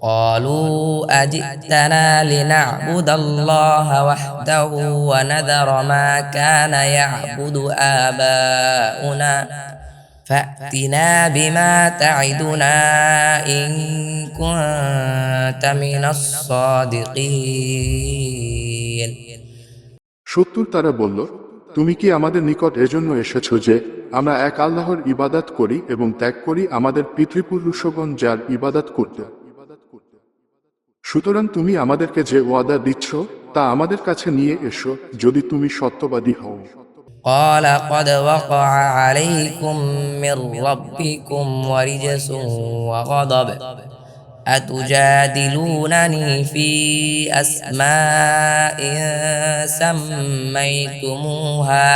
قالوا أجئتنا لنعبد الله وحده ونذر ما كان يعبد آباؤنا فأتنا بما تعدنا إن كنت من الصادقين সত্তর তারা বলল তুমি কি আমাদের নিকট এজন্য এসেছ যে আমরা এক আল্লাহর ইবাদাত করি এবং ত্যাগ করি আমাদের পিতৃপুরুষগণ যার ইবাদাত করতে সুতরাং তুমি আমাদেরকে যে ওয়াদা দিচ্ছ তা আমাদের কাছে নিয়ে এসো যদি তুমি সত্যবাদী হও قال قد وقع عليكم من ربكم ورجس وغضب أتجادلونني في أسماء سميتموها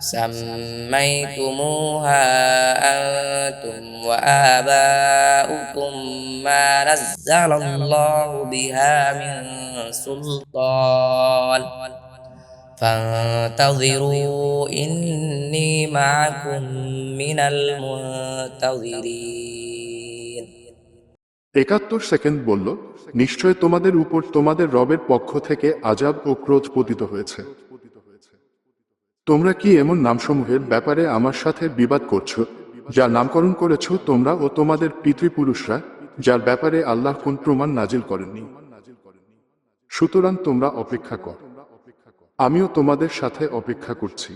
سميتموها أنتم وآباؤكم ما نزل الله بها من سلطان فانتظروا إني معكم من المنتظرين একাত্তর সেকেন্ড বলল নিশ্চয় তোমাদের উপর তোমাদের রবের পক্ষ থেকে আজাব ও ক্রোধ পতিত হয়েছে তোমরা কি এমন নামসমূহের ব্যাপারে আমার সাথে বিবাদ করছো যার নামকরণ করেছ তোমরা ও তোমাদের পিতৃপুরুষরা যার ব্যাপারে আল্লাহ কোন প্রমাণ নাজিল করেননি সুতরাং তোমরা অপেক্ষা কর আমিও তোমাদের সাথে অপেক্ষা করছি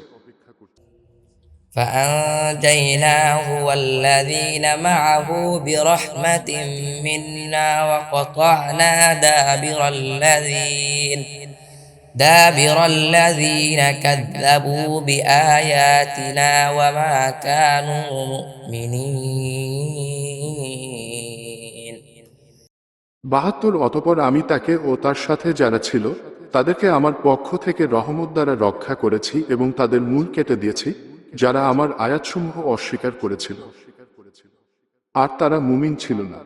فأنجيناه والذين معه برحمة منا وقطعنا دابر الذين دابر الذين كذبوا بآياتنا وما كانوا مؤمنين বাহাত্তর অতপর আমি তাকে ও তার সাথে যারা ছিল তাদেরকে আমার পক্ষ থেকে রহমত দ্বারা রক্ষা করেছি এবং তাদের মূল কেটে দিয়েছি যারা আমার আয়াতসমূহ অস্বীকার করেছিল আর তারা মুমিন ছিল না